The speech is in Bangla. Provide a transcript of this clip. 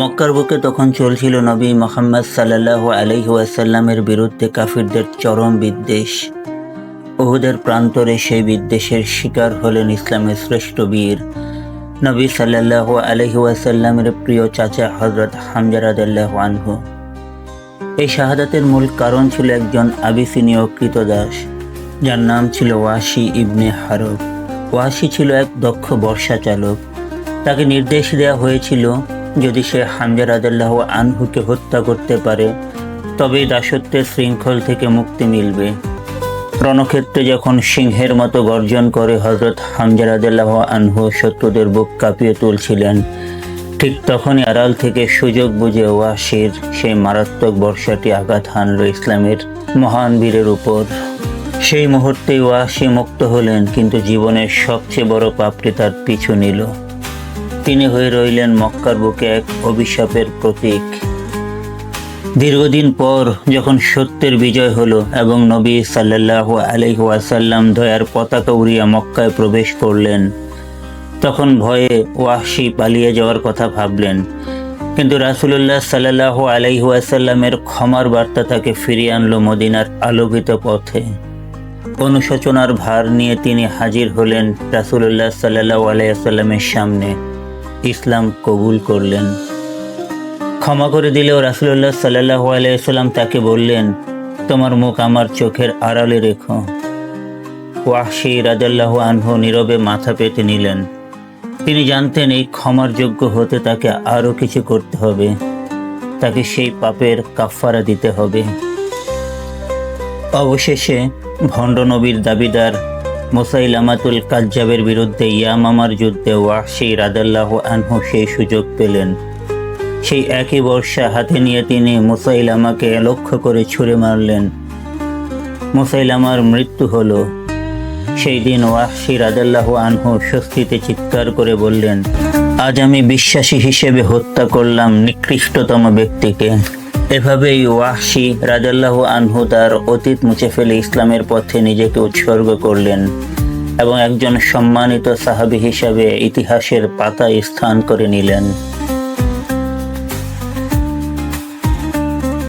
মক্কার বুকে তখন চলছিল নবী মোহাম্মদ সাল্লাহ আলহিউসাল্লামের বিরুদ্ধে কাফিরদের চরম বিদ্বেষ। ওহুদের প্রান্তরে সেই বিদ্বেষের শিকার হলেন ইসলামের শ্রেষ্ঠ বীর। নবী সাল্লাহ আলহিউসাল্লামের প্রিয় চাচা হজরত হামজারাদাল্লাহ আনহু। এই শাহাদাতের মূল কারণ ছিল একজন আবিসিনীয় কৃতদাস, যার নাম ছিল ওয়াশি ইবনে হারব। ওয়াশি ছিল এক দক্ষ বর্ষা চালক তাকে নির্দেশ দেওয়া হয়েছিল যদি সে হামজা রাজাল্লাহ আনহুকে হত্যা করতে পারে, তবেই দাসত্বের শৃঙ্খল থেকে মুক্তি মিলবে। রণক্ষেত্রে যখন সিংহের মতো গর্জন করে হজরত হামজা রাজাল্লাহ আনহু শত্রুদের বুক কাঁপিয়ে তুলছিলেন, ঠিক তখনই আড়াল থেকে সুযোগ বুঝে ওয়াসির সেই মারাত্মক বর্ষাটি আঘাত হানল ইসলামের মহান বীরের উপর। সেই মুহূর্তে ওয়াসি মুক্ত হলেন, কিন্তু জীবনের সবচেয়ে বড় পাপটি তার পিছু নিল। তিনি হয়ে রইলেন মক্কার বুকে এক অভিশাপের প্রতীক। দীর্ঘদিন পর যখন সত্যের বিজয় হলো এবং নবী সাল্লাহ আলহাসাল্লাম দয়ার পতাকা উড়িয়ে মক্কায় প্রবেশ করলেন, তখন ভয়ে ওয়াসি পালিয়ে যাওয়ার কথা ভাবলেন। কিন্তু রাসুলুল্লাহ সাল্লাহ আলাইহাসাল্লামের ক্ষমার বার্তা তাকে ফিরিয়ে আনলো মদিনার আলোকিত পথে। অনুশোচনার ভার নিয়ে তিনি হাজির হলেন রাসুলুল্লাহ সাল্লাহ আলাইসাল্লামের সামনে। ইসলাম কবুল করলেন। ক্ষমা করে দিলেও রাসুলুল্লাহ সাল্লাহ আলাইসাল্লাম তাকে বললেন, তোমার মুখ আমার চোখের আড়ালে রেখো। ওয়াসি রাজাল্লাহ আনহু নীরবে মাথা পেতে নিলেন। তিনি জানতেন এই ক্ষমার যোগ্য হতে তাকে আরও কিছু করতে হবে। তাকে সেই পাপের কাফারা দিতে হবে। অবশেষে ভণ্ড নবীর দাবিদার মোসাইল আমাতুল কাজ্জাবের বিরুদ্ধে ইয়ামামার যুদ্ধে ওয়াসি রাদাল্লাহ আনহু সেই সুযোগ পেলেন। সেই একই বর্ষা হাতে নিয়ে তিনি মুসাইলামাকে লক্ষ্য করে ছুঁড়ে মারলেন। মুসাইলামার মৃত্যু হলো। সেই দিন ওয়াহশি রাজাল্লাহ আনহু স্বস্তিতে চিৎকার করে বললেন, আজ আমি বিশ্বাসী হিসেবে হত্যা করলাম নিকৃষ্টতম ব্যক্তিকে। এভাবেই ওয়াহশি রাজাল্লাহ আনহু তার অতীত মুছে ফেলে ইসলামের পথে নিজেকে উৎসর্গ করলেন এবং একজন সম্মানিত সাহাবি হিসাবে ইতিহাসের পাতায় স্থান করে নিলেন।